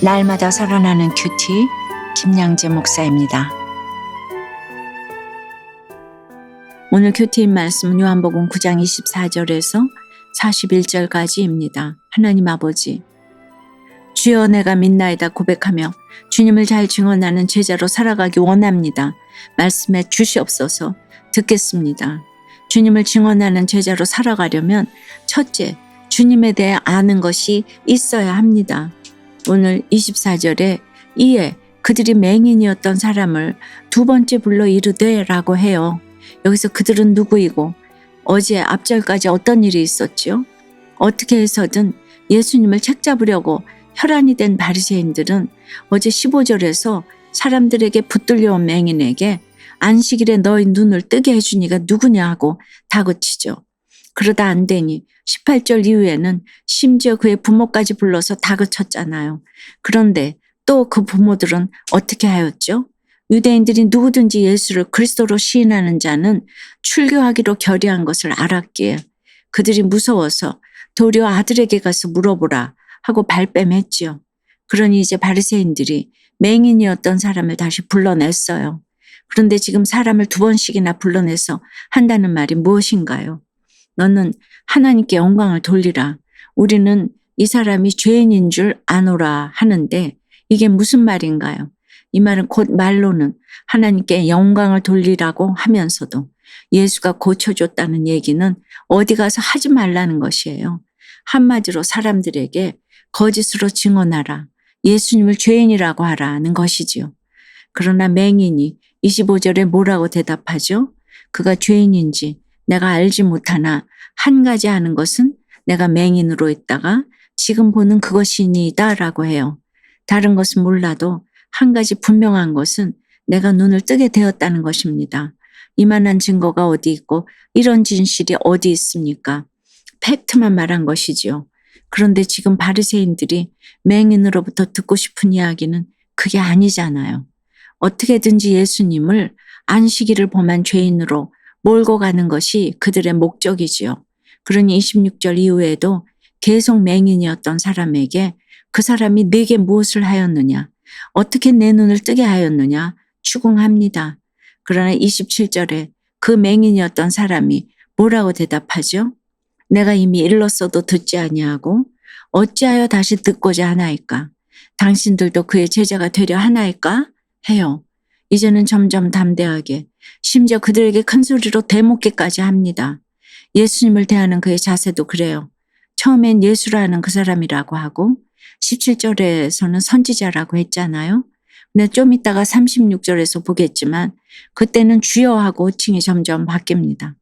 날마다 살아나는 큐티 김양재 목사입니다. 오늘 큐티인 말씀은 요한복음 9장 24절에서 41절까지입니다. 하나님 아버지 주여 내가 믿나이다 고백하며 주님을 잘 증언하는 제자로 살아가기 원합니다. 말씀에 주시옵소서 듣겠습니다. 주님을 증언하는 제자로 살아가려면 첫째, 주님에 대해 아는 것이 있어야 합니다. 오늘 24절에 이에 그들이 맹인이었던 사람을 두 번째 불러 이르되 라고 해요. 여기서 그들은 누구이고 어제 앞절까지 어떤 일이 있었지요? 어떻게 해서든 예수님을 책잡으려고 혈안이 된 바리새인들은 어제 15절에서 사람들에게 붙들려온 맹인에게 안식일에 너희 눈을 뜨게 해주니가 누구냐 하고 다그치죠. 그러다 안 되니 18절 이후에는 심지어 그의 부모까지 불러서 다그쳤잖아요. 그런데 또 그 부모들은 어떻게 하였죠? 유대인들이 누구든지 예수를 그리스도로 시인하는 자는 출교하기로 결의한 것을 알았기에 그들이 무서워서 도리어 아들에게 가서 물어보라 하고 발뺌했지요. 그러니 이제 바리새인들이 맹인이었던 사람을 다시 불러냈어요. 그런데 지금 사람을 두 번씩이나 불러내서 한다는 말이 무엇인가요? 너는 하나님께 영광을 돌리라. 우리는 이 사람이 죄인인 줄 아노라 하는데 이게 무슨 말인가요? 이 말은 곧 말로는 하나님께 영광을 돌리라고 하면서도 예수가 고쳐줬다는 얘기는 어디 가서 하지 말라는 것이에요. 한마디로 사람들에게 거짓으로 증언하라. 예수님을 죄인이라고 하라는 것이지요. 그러나 맹인이 25절에 뭐라고 대답하죠? 그가 죄인인지 내가 알지 못하나 한 가지 하는 것은 내가 맹인으로 있다가 지금 보는 그것이니이다 라고 해요. 다른 것은 몰라도 한 가지 분명한 것은 내가 눈을 뜨게 되었다는 것입니다. 이만한 증거가 어디 있고 이런 진실이 어디 있습니까? 팩트만 말한 것이지요. 그런데 지금 바리새인들이 맹인으로부터 듣고 싶은 이야기는 그게 아니잖아요. 어떻게든지 예수님을 안식일을 범한 죄인으로 몰고 가는 것이 그들의 목적이지요. 그러니 26절 이후에도 계속 맹인이었던 사람에게 그 사람이 내게 무엇을 하였느냐, 어떻게 내 눈을 뜨게 하였느냐 추궁합니다. 그러나 27절에 그 맹인이었던 사람이 뭐라고 대답하죠? 내가 이미 일렀어도 듣지 아니하고 어찌하여 다시 듣고자 하나이까? 당신들도 그의 제자가 되려 하나이까? 해요. 이제는 점점 담대하게 심지어 그들에게 큰 소리로 대목기까지 합니다. 예수님을 대하는 그의 자세도 그래요. 처음엔 예수라는 그 사람이라고 하고 17절에서는 선지자라고 했잖아요. 근데 좀 이따가 36절에서 보겠지만 그때는 주여 하고 호칭이 점점 바뀝니다.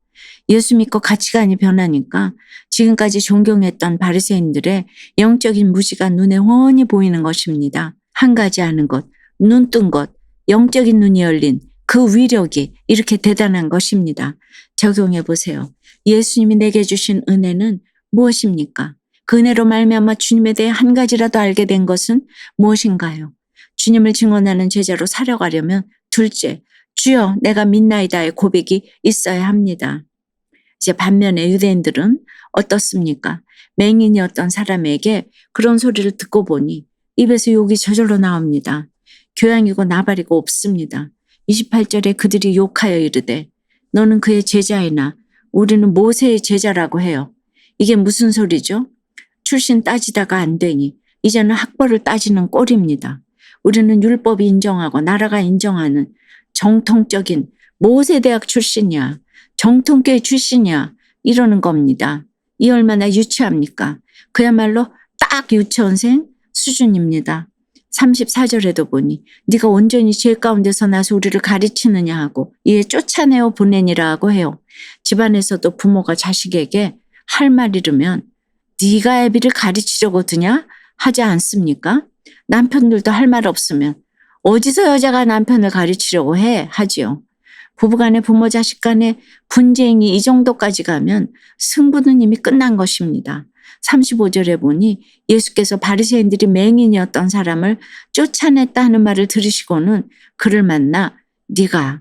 예수 믿고 가치관이 변하니까 지금까지 존경했던 바리새인들의 영적인 무지가 눈에 훤히 보이는 것입니다. 한 가지 하는 것, 눈 뜬 것, 영적인 눈이 열린 그 위력이 이렇게 대단한 것입니다. 적용해 보세요. 예수님이 내게 주신 은혜는 무엇입니까? 그 은혜로 말미암아 주님에 대해 한 가지라도 알게 된 것은 무엇인가요? 주님을 증언하는 제자로 살아가려면 둘째, 주여 내가 믿나이다의 고백이 있어야 합니다. 이제 반면에 유대인들은 어떻습니까? 맹인이었던 사람에게 그런 소리를 듣고 보니 입에서 욕이 저절로 나옵니다. 교양이고 나발이고 없습니다. 28절에 그들이 욕하여 이르되 너는 그의 제자이나 우리는 모세의 제자라고 해요. 이게 무슨 소리죠? 출신 따지다가 안 되니 이제는 학벌을 따지는 꼴입니다. 우리는 율법이 인정하고 나라가 인정하는 정통적인 모세대학 출신이야. 정통교회 출신이야. 이러는 겁니다. 이 얼마나 유치합니까? 그야말로 딱 유치원생 수준입니다. 34절에도 보니 네가 온전히 죄 가운데서 나서 우리를 가르치느냐 하고 이에 쫓아내어 보내니라 하고 해요. 집안에서도 부모가 자식에게 할 말 이르면 네가 애비를 가르치려고 드냐 하지 않습니까? 남편들도 할 말 없으면 어디서 여자가 남편을 가르치려고 해 하지요. 부부간에 부모 자식 간에 분쟁이 이 정도까지 가면 승부는 이미 끝난 것입니다. 35절에 보니 예수께서 바리새인들이 맹인이었던 사람을 쫓아냈다 하는 말을 들으시고는 그를 만나 네가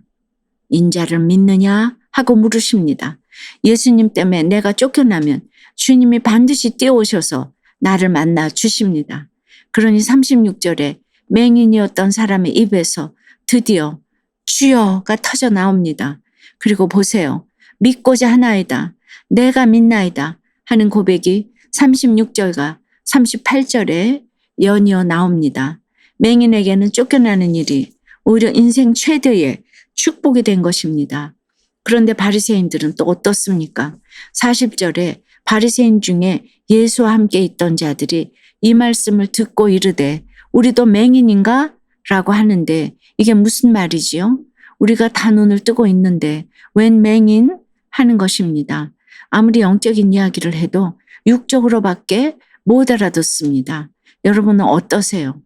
인자를 믿느냐 하고 물으십니다. 예수님 때문에 내가 쫓겨나면 주님이 반드시 뛰어오셔서 나를 만나 주십니다. 그러니 36절에 맹인이었던 사람의 입에서 드디어 주여가 터져 나옵니다. 그리고 보세요. 믿고자 하나이다. 내가 믿나이다. 하는 고백이 36절과 38절에 연이어 나옵니다. 맹인에게는 쫓겨나는 일이 오히려 인생 최대의 축복이 된 것입니다. 그런데 바리새인들은 또 어떻습니까? 40절에 바리새인 중에 예수와 함께 있던 자들이 이 말씀을 듣고 이르되 우리도 맹인인가? 라고 하는데 이게 무슨 말이지요? 우리가 다 눈을 뜨고 있는데 웬 맹인? 하는 것입니다. 아무리 영적인 이야기를 해도 육적으로밖에 못 알아듣습니다. 여러분은 어떠세요?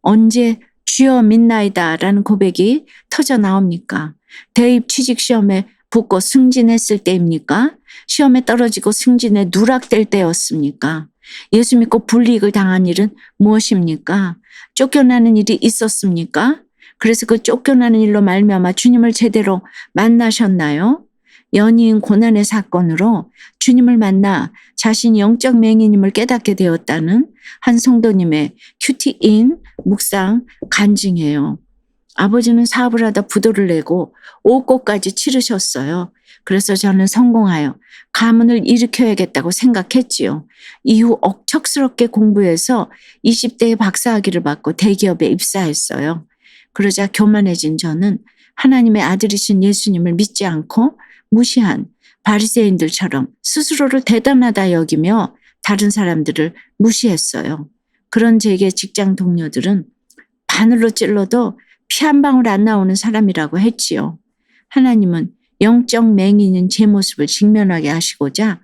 언제 주여 믿나이다 라는 고백이 터져 나옵니까? 대입 취직 시험에 붙고 승진했을 때입니까? 시험에 떨어지고 승진에 누락될 때였습니까? 예수 믿고 불이익을 당한 일은 무엇입니까? 쫓겨나는 일이 있었습니까? 그래서 그 쫓겨나는 일로 말미암아 주님을 제대로 만나셨나요? 연이은 고난의 사건으로 주님을 만나 자신이 영적 맹인임을 깨닫게 되었다는 한 성도님의 큐티인 묵상 간증이에요. 아버지는 사업을 하다 부도를 내고 옥고까지 치르셨어요. 그래서 저는 성공하여 가문을 일으켜야겠다고 생각했지요. 이후 억척스럽게 공부해서 20대에 박사학위를 받고 대기업에 입사했어요. 그러자 교만해진 저는 하나님의 아들이신 예수님을 믿지 않고 무시한 바리새인들처럼 스스로를 대단하다 여기며 다른 사람들을 무시했어요. 그런 제게 직장 동료들은 바늘로 찔러도 피 한 방울 안 나오는 사람이라고 했지요. 하나님은 영적 맹인인 제 모습을 직면하게 하시고자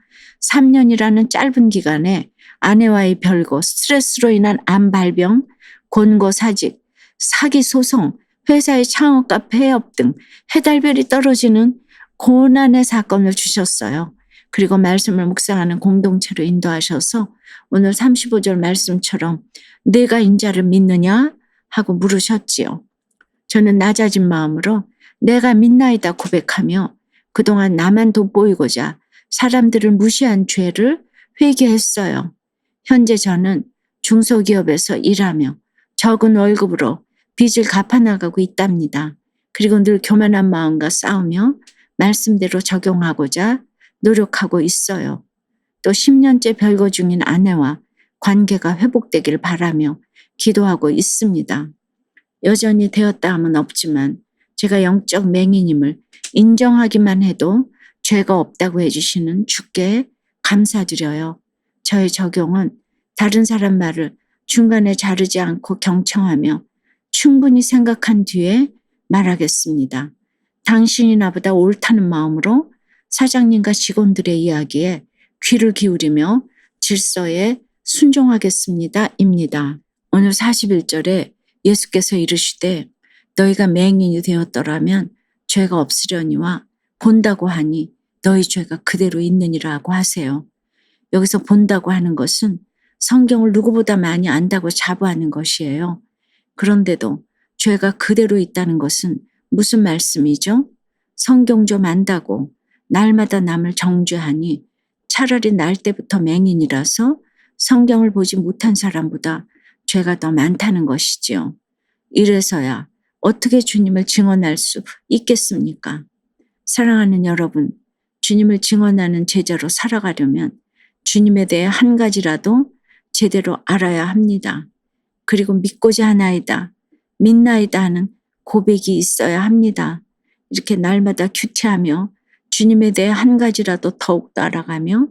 3년이라는 짧은 기간에 아내와의 별거, 스트레스로 인한 암 발병, 곤고 사직, 사기 소송, 회사의 창업과 폐업 등 해달별이 떨어지는 고난의 사건을 주셨어요. 그리고 말씀을 묵상하는 공동체로 인도하셔서 오늘 35절 말씀처럼 내가 인자를 믿느냐 하고 물으셨지요. 저는 낮아진 마음으로 내가 믿나이다 고백하며 그동안 나만 돋보이고자 사람들을 무시한 죄를 회개했어요. 현재 저는 중소기업에서 일하며 적은 월급으로 빚을 갚아나가고 있답니다. 그리고 늘 교만한 마음과 싸우며 말씀대로 적용하고자 노력하고 있어요. 또 10년째 별거 중인 아내와 관계가 회복되길 바라며 기도하고 있습니다. 여전히 되었다 함은 없지만 제가 영적 맹인임을 인정하기만 해도 죄가 없다고 해주시는 주께 감사드려요. 저의 적용은 다른 사람 말을 중간에 자르지 않고 경청하며 충분히 생각한 뒤에 말하겠습니다. 당신이 나보다 옳다는 마음으로 사장님과 직원들의 이야기에 귀를 기울이며 질서에 순종하겠습니다. 입니다. 오늘 41절에 예수께서 이르시되 너희가 맹인이 되었더라면 죄가 없으려니와 본다고 하니 너희 죄가 그대로 있느니라고 하세요. 여기서 본다고 하는 것은 성경을 누구보다 많이 안다고 자부하는 것이에요. 그런데도 죄가 그대로 있다는 것은 무슨 말씀이죠? 성경 좀 안다고 날마다 남을 정죄하니 차라리 날 때부터 맹인이라서 성경을 보지 못한 사람보다 죄가 더 많다는 것이지요. 이래서야 어떻게 주님을 증언할 수 있겠습니까? 사랑하는 여러분, 주님을 증언하는 제자로 살아가려면 주님에 대해 한 가지라도 제대로 알아야 합니다. 그리고 믿고자 하나이다, 믿나이다 하는 고백이 있어야 합니다. 이렇게 날마다 규태하며 주님에 대해 한 가지라도 더욱더 알아가며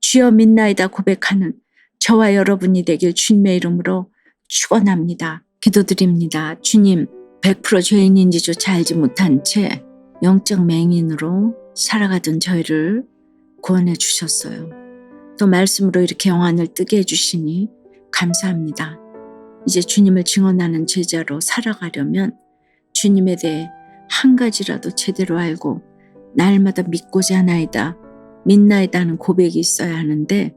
주여 믿나이다 고백하는 저와 여러분이 되길 주님의 이름으로 축원합니다. 기도드립니다. 주님, 100% 죄인인지조차 알지 못한 채 영적 맹인으로 살아가던 저희를 구원해 주셨어요. 또 말씀으로 이렇게 영안을 뜨게 해주시니 감사합니다. 이제 주님을 증언하는 제자로 살아가려면 주님에 대해 한 가지라도 제대로 알고 날마다 믿고자 하나이다, 믿나이다 하는 고백이 있어야 하는데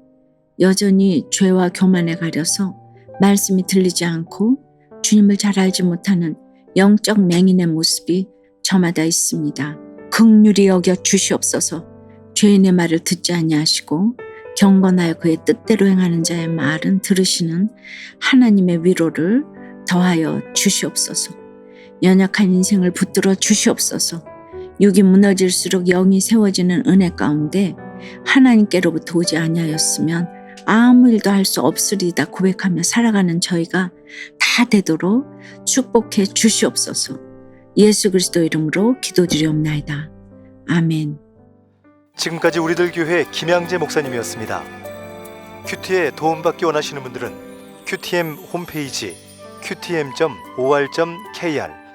여전히 죄와 교만에 가려서 말씀이 들리지 않고 주님을 잘 알지 못하는 영적 맹인의 모습이 저마다 있습니다. 극률이 여겨 주시옵소서 죄인의 말을 듣지 아니하시고 경건하여 그의 뜻대로 행하는 자의 말은 들으시는 하나님의 위로를 더하여 주시옵소서. 연약한 인생을 붙들어 주시옵소서. 육이 무너질수록 영이 세워지는 은혜 가운데 하나님께로부터 오지 아니하였으면 아무 일도 할 수 없으리다 고백하며 살아가는 저희가 다 되도록 축복해 주시옵소서. 예수 그리스도 이름으로 기도드리옵나이다. 아멘. 지금까지 우리들 교회 김양재 목사님이었습니다. 큐티에 도움받기 원하시는 분들은 큐티엠 홈페이지 qtm.or.kr